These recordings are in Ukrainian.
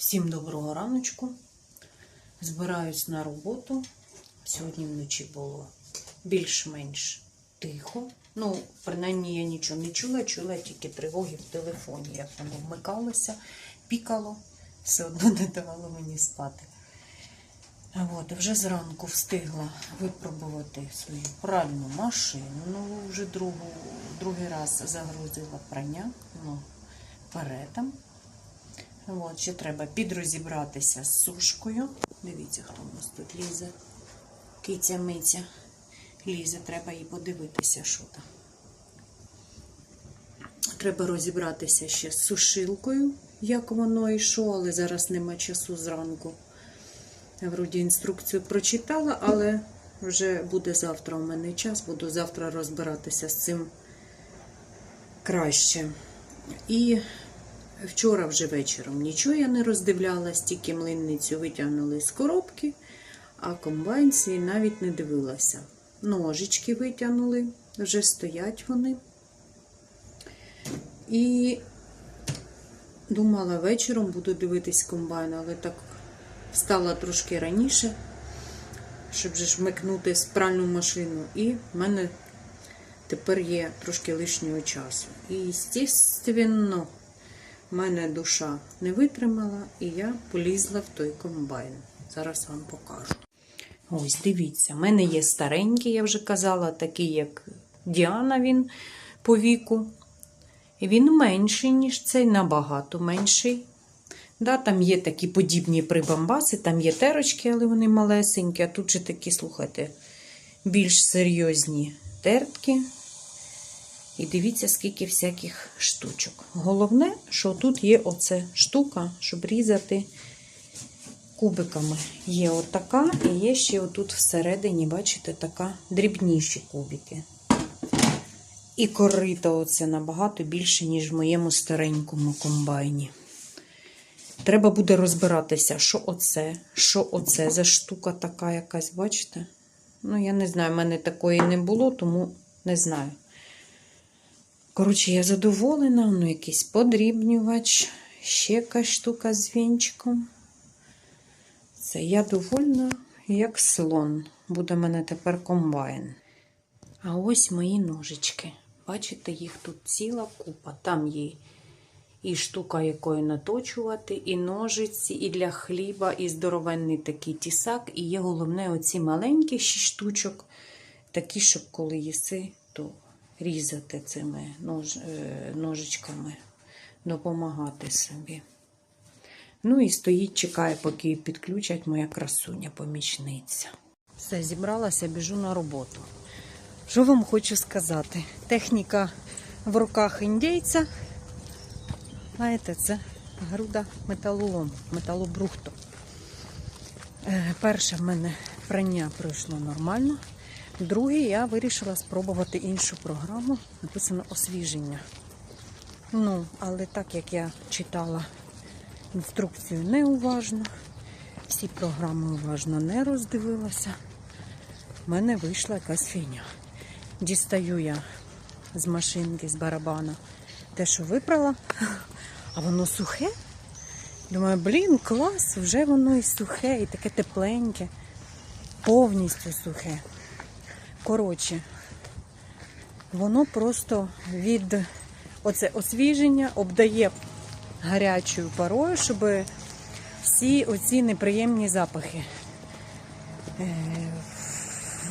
Всім доброго раночку. Збираюсь на роботу. Сьогодні вночі було більш-менш тихо. Ну, принаймні я нічого не чула, чула тільки тривоги в телефоні, як воно вмикалося, пікало, все одно не давало мені спати. От, вже зранку встигла випробувати свою пральну машину. Ну, вже другу, другий раз загрузила прання ну, передом. От, ще треба підрозібратися з сушкою. Дивіться, хто у нас тут лізе. Киця миця. Лізе, треба їй подивитися, що там. Треба розібратися ще з сушилкою, як воно що, але зараз нема часу зранку. Я вроді інструкцію прочитала, але вже буде завтра у мене час, буду завтра розбиратися з цим краще. І вчора вже вечором нічого я не роздивлялась, тільки млинницю витягнули з коробки, а комбайн свій навіть не дивилася. Ножички витягнули, вже стоять вони. І думала, вечором буду дивитись комбайн, але так встала трошки раніше, щоб же вмикнути пральну машину. І в мене тепер є трошки лишнього часу. І, звісно, в мене душа не витримала, і я полізла в той комбайн. Зараз вам покажу. Ось, дивіться, в мене є старенький, я вже казала, такий, як Діана, він по віку. Він менший, ніж цей, набагато менший. Да, Там є такі подібні прибамбаси, там є терочки, але вони малесенькі, а тут же такі, слухайте, більш серйозні тертки. І дивіться, скільки всяких штучок. Головне, що тут є оця штука, щоб різати кубиками. Є отака, і є ще отут всередині, бачите, така дрібніші кубики. І корито оце набагато більше, ніж в моєму старенькому комбайні. Треба буде розбиратися, що оце, що оце за штука така якась, бачите? Ну, я не знаю, в мене такої не було, тому не знаю. Коротше, я задоволена, ну, якийсь подрібнювач, ще якась штука з вінчиком. Це я довольна, як слон. Буде в мене тепер комбайн. А ось мої ножички. Бачите, їх тут ціла купа. Там є і штука, якою наточувати, і ножиці, і для хліба, і здоровенний такий тісак. І є головне оці маленькі шість штучок, такі, щоб коли їси, то різати цими нож, е, ножичками, допомагати собі. Ну і стоїть, чекає, поки підключать моя красуня, помічниця. Все, зібралася, біжу на роботу. Що вам хочу сказати? Техніка в руках індійця. Знаєте, це груда металолом, металобрухту. Е, перше в мене прання пройшло нормально. Друге, я вирішила спробувати іншу програму, написано освіження. Ну, але так як я читала інструкцію неуважно, всі програми уважно не роздивилася, в мене вийшла якась фігня. Дістаю я з машинки, з барабана те, що випрала, а воно сухе. Думаю, блін, клас, вже воно і сухе, і таке тепленьке, повністю сухе. Коротше, воно просто від оце освіження обдає гарячою парою, щоб всі оці неприємні запахи е,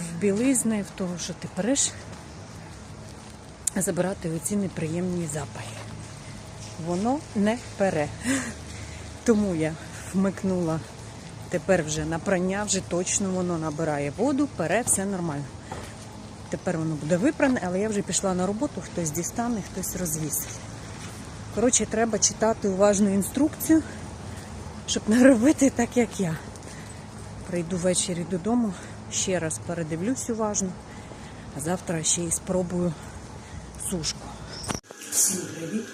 в білизни, в того, що ти переш, забирати оці неприємні запахи. Воно не пере. Тому я вмикнула тепер вже на прання, вже точно воно набирає воду, пере, все нормально. Тепер воно буде випране, але я вже пішла на роботу, хтось дістане, хтось розвісить. Коротше, треба читати уважну інструкцію, щоб не робити так, як я. Прийду ввечері додому, ще раз передивлюсь уважно, а завтра ще й спробую сушку. Всім привіт!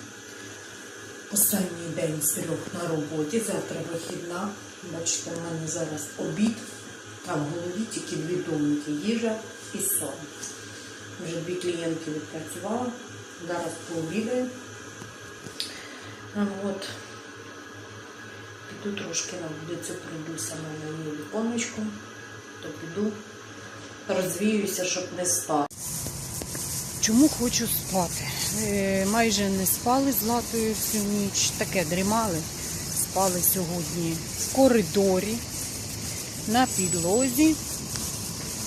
Останній день з трьох на роботі, завтра вихідна. Бачите, в мене зараз обід, а в голові тільки дві думки їжа і сон. Вже дві клієнтки відпрацювала, зараз пообідаю. От. Піду трошки на вулицю пройдуся на моєю віконечку, то піду розвіюся, щоб не спати. Чому хочу спати? Е, майже не спали з латою всю ніч, таке дрімали. Спали сьогодні в коридорі, на підлозі.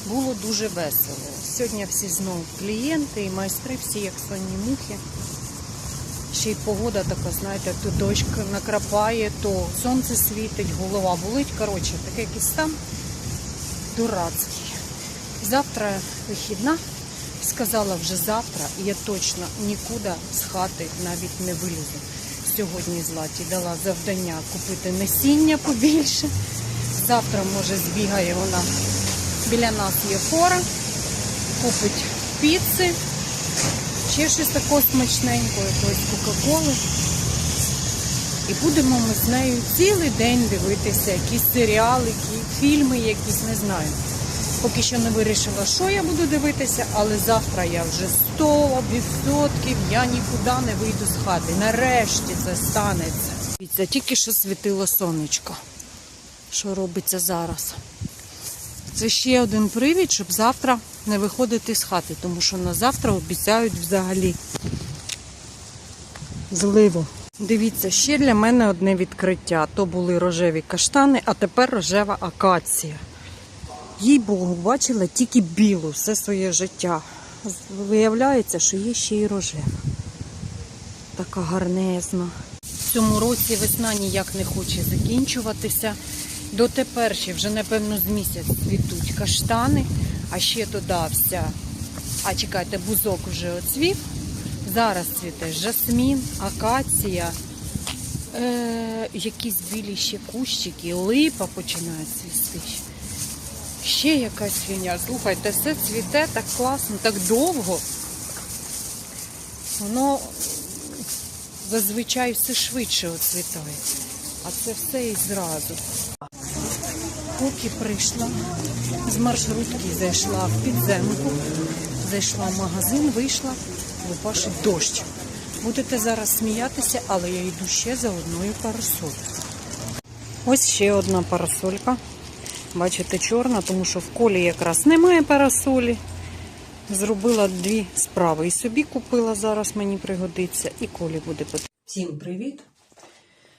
Було дуже весело. Сьогодні всі знову клієнти і майстри, всі як сонні мухи. Ще й погода така, знаєте, то дощ накрапає, то сонце світить, голова болить. Коротше, таке якийсь там дурацький. Завтра вихідна. Сказала вже завтра, і я точно нікуди з хати навіть не вилізу. Сьогодні Златі дала завдання купити насіння побільше. Завтра, може, збігає вона. Біля нас є фора, купить піци, ще щось такого смачненького, якоїсь Кока-Коли. І будемо ми з нею цілий день дивитися якісь серіали, які, фільми якісь, не знаю. Поки що не вирішила, що я буду дивитися, але завтра я вже 100% я нікуди не вийду з хати. Нарешті це станеться. Тільки що світило сонечко. Що робиться зараз? Це ще один привід, щоб завтра не виходити з хати, тому що на завтра обіцяють взагалі зливу. Дивіться, ще для мене одне відкриття. То були рожеві каштани, а тепер рожева акація. Їй Богу, бачила тільки білу все своє життя. Виявляється, що є ще й рожева. Така гарнезна. В цьому році весна ніяк не хоче закінчуватися. Дотепер ще вже, напевно, з місяць цвітуть каштани, а ще додався. А чекайте, бузок вже оцвів. Зараз цвіте жасмін, акація, е, якісь білі ще кущики, липа починає цвісти. Ще якась фігня. Слухайте, все цвіте так класно, так довго. Воно зазвичай все швидше оцвітає. А це все і зразу. Поки прийшла, з маршрутки зайшла в підземку, зайшла в магазин, вийшла, лупашить дощ. Будете зараз сміятися, але я йду ще за одною парасолькою. Ось ще одна парасолька. Бачите, чорна, тому що в колі якраз немає парасолі. Зробила дві справи. І собі купила, зараз мені пригодиться, і колі буде потрібно. Всім привіт!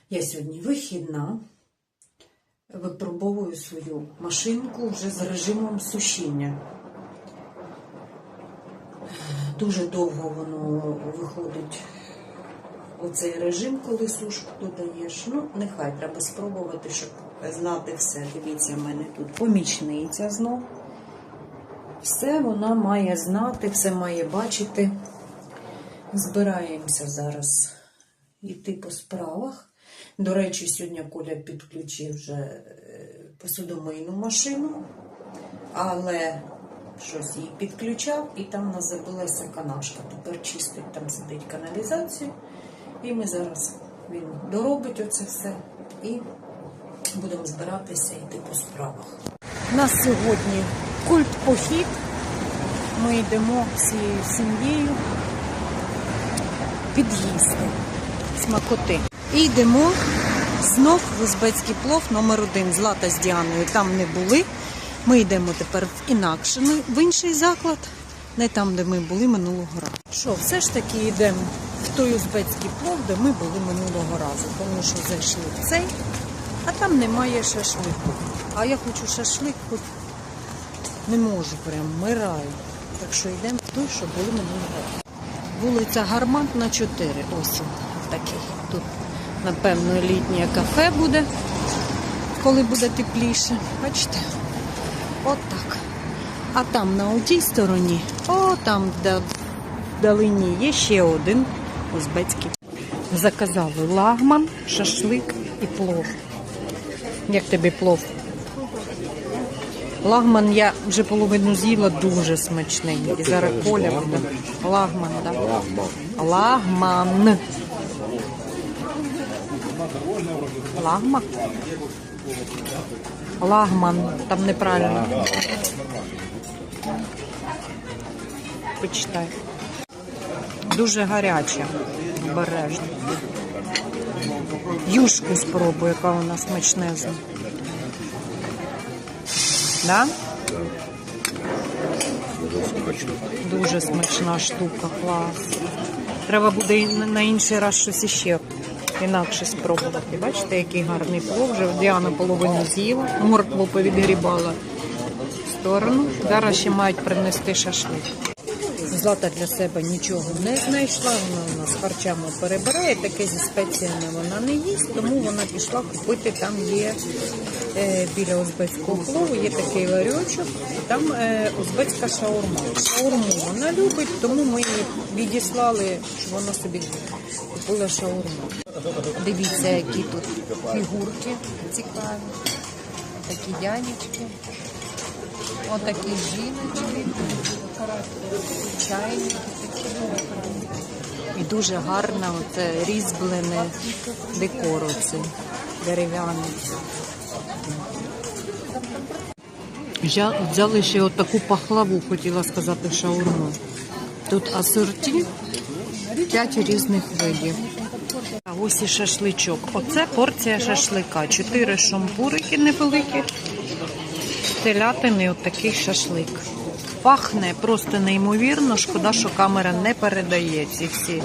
Я сьогодні вихідна. Випробовую свою машинку вже з режимом сушіння. Дуже довго воно виходить оцей режим, коли сушку додаєш. Ну, нехай треба спробувати, щоб знати все. Дивіться, в мене тут помічниця знов. Все вона має знати, все має бачити. Збираємося зараз йти по справах. До речі, сьогодні Коля підключив вже е, посудомийну машину, але щось її підключав і там нас забилася канашка. Тепер чистить, там сидить каналізацію. І ми зараз він доробить оце все і будемо збиратися йти по справах. У нас сьогодні культ похід. Ми йдемо всією сім'єю під'їсти смакоти. І йдемо знов в узбецький плов номер один. Злата з Діаною там не були. Ми йдемо тепер в інакший, в інший заклад, не там, де ми були минулого разу. Що, все ж таки йдемо в той узбецький плов, де ми були минулого разу, тому що зайшли в цей, а там немає шашлику. А я хочу шашлик, хоч не можу, прям вмираю. Так що йдемо в той, що були минулого разу. Вулиця Гармантна 4. Ось такий. Тут, напевно, літнє кафе буде, коли буде тепліше. Бачите? От так. А там на одній стороні, о, там в вдалині є ще один узбецький. Заказали лагман, шашлик і плов. Як тобі плов? Лагман я вже половину з'їла дуже смачний. І зараз Коля буде. Лагман, так? Да? Лагман. Лагман? Лагман. Там неправильно. Почитай. Дуже гаряче. Обережно. юшку спробую, яка вона смачнезна. Да? Дуже смачно. Дуже смачна штука, клас. Треба буде на інший раз щось іще інакше спробувати. Бачите, який гарний плов. Вже Діана половину з'їла, моркву повідгрібала в сторону. Зараз ще мають принести шашлик. Злата для себе нічого не знайшла. Вона у нас харчами перебирає, таке зі спеціями вона не їсть, тому вона пішла купити. Там є біля узбецького плову, є такий ларьочок, там е, узбецька шаурма. Шаурму вона любить, тому ми її відіслали, щоб вона собі купила шаурму. Дивіться, які тут фігурки цікаві, такі дядечки. Отакі жіночки, чайники такі. І дуже гарно оце різьблене декор оцей дерев'яний. Взя- Взяли ще отаку пахлаву, хотіла сказати, шаурму. Тут асорті, 5 різних видів. А ось і шашличок. Оце порція шашлика. Чотири шампурики невеликі телятини отакий шашлик. Пахне просто неймовірно. Шкода, що камера не передає ці всі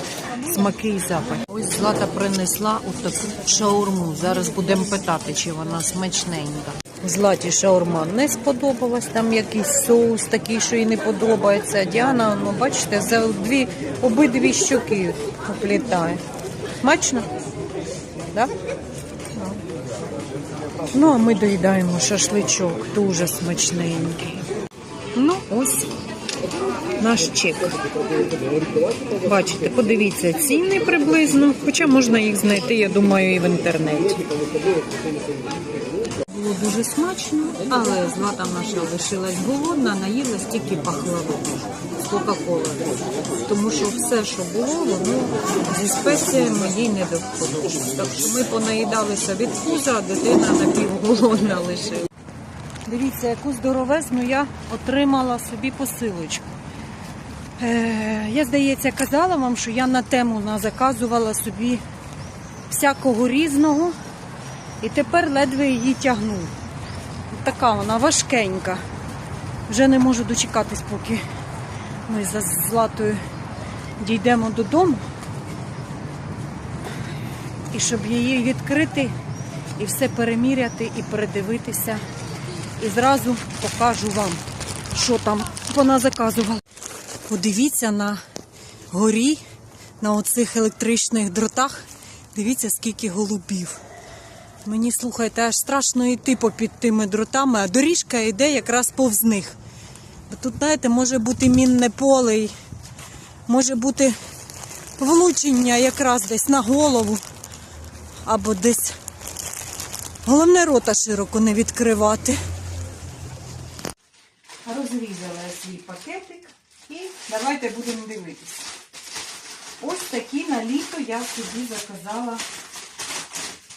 смаки і запахи. Ось Злата принесла отаку шаурму. Зараз будемо питати, чи вона смачненька. Златі шаурма не сподобалась, там якийсь соус такий, що їй не подобається. Діана, ну бачите, за дві обидві щоки оплітає. Смачно? Да? Ну, а ми доїдаємо шашличок, дуже смачненький. Ну, ось наш чек. Бачите, подивіться ціни приблизно, хоча можна їх знайти, я думаю, і в інтернеті. Було дуже смачно, але злата наша лишилась голодна, наїлась тільки пахлаву з Кока-Коли. Тому що все, що було, воно зі спеціями їй не доходило. Так що ми понаїдалися від пуза, а дитина напівголодна лишила. Дивіться, яку здоровезну я отримала собі посилочку. Е, я, здається, казала вам, що я на тему заказувала собі всякого різного. І тепер ледве її тягну. Така вона важкенька. Вже не можу дочекатись, поки ми за Златою дійдемо додому. І щоб її відкрити і все переміряти і передивитися. І зразу покажу вам, що там вона заказувала. Подивіться на горі, на оцих електричних дротах. Дивіться, скільки голубів. Мені слухайте, аж страшно йти попід тими дротами, а доріжка йде якраз повз них. Бо тут, знаєте, може бути мінне поле, може бути влучення якраз десь на голову або десь. Головне рота широко не відкривати. Розрізала свій пакетик і давайте будемо дивитися. Ось такі на літо я собі заказала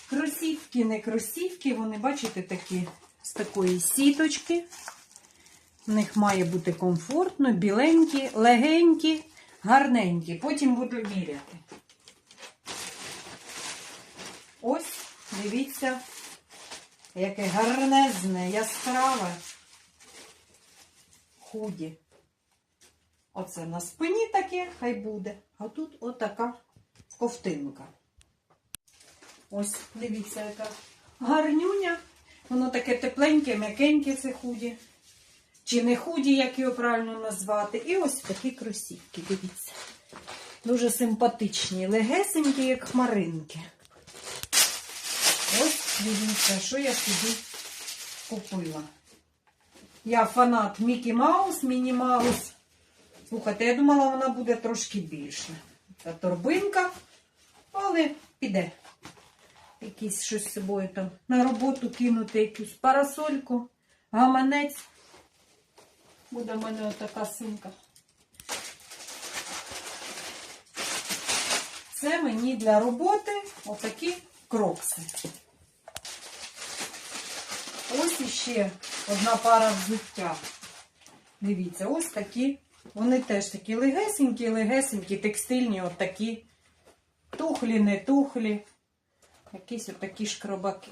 Кросівки, не кросівки, вони, бачите, такі з такої сіточки. В них має бути комфортно, біленькі, легенькі, гарненькі. Потім буду міряти. Ось, дивіться, яке гарнезне, яскраве худі. Оце на спині таке, хай буде. А тут отака ковтинка. Ось, дивіться, яка гарнюня. Воно таке тепленьке, м'якеньке це худі. Чи не худі, як його правильно назвати. І ось такі кросівки, дивіться. Дуже симпатичні, легесенькі, як хмаринки. Ось, дивіться, що я собі купила. Я фанат Мікі Маус, Міні Маус. Слухайте, я думала, вона буде трошки більше. Це торбинка, але піде якісь щось з собою там на роботу кинути, якусь парасольку, гаманець. Буде в мене отака сумка. Це мені для роботи отакі крокси. Ось іще одна пара взуття. Дивіться, ось такі. Вони теж такі легесенькі, легесенькі, текстильні, отакі. Тухлі, не тухлі. Якісь отакі шкробаки.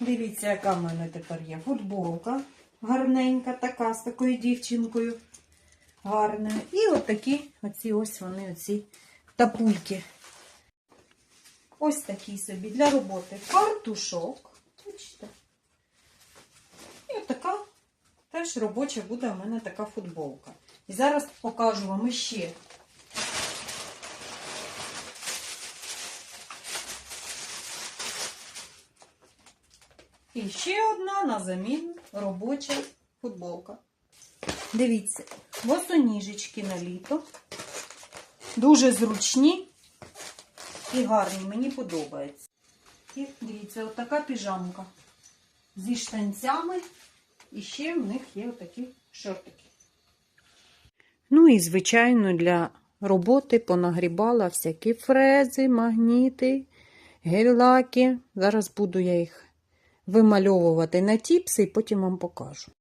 Дивіться, яка в мене тепер є футболка гарненька, така з такою дівчинкою гарною. І отакі, оці ось вони, оці тапульки. Ось такий собі для роботи фартушок. Бачите? І отака теж робоча буде у мене така футболка. І зараз покажу вам іще. І ще одна на заміну робоча футболка. Дивіться, босоніжечки на літо. Дуже зручні і гарні, мені подобається. І дивіться, отака піжамка зі штанцями. І ще в них є отакі шортики. Ну і, звичайно, для роботи понагрібала всякі фрези, магніти, гель-лаки. Зараз буду я їх вимальовувати на тіпси і потім вам покажу.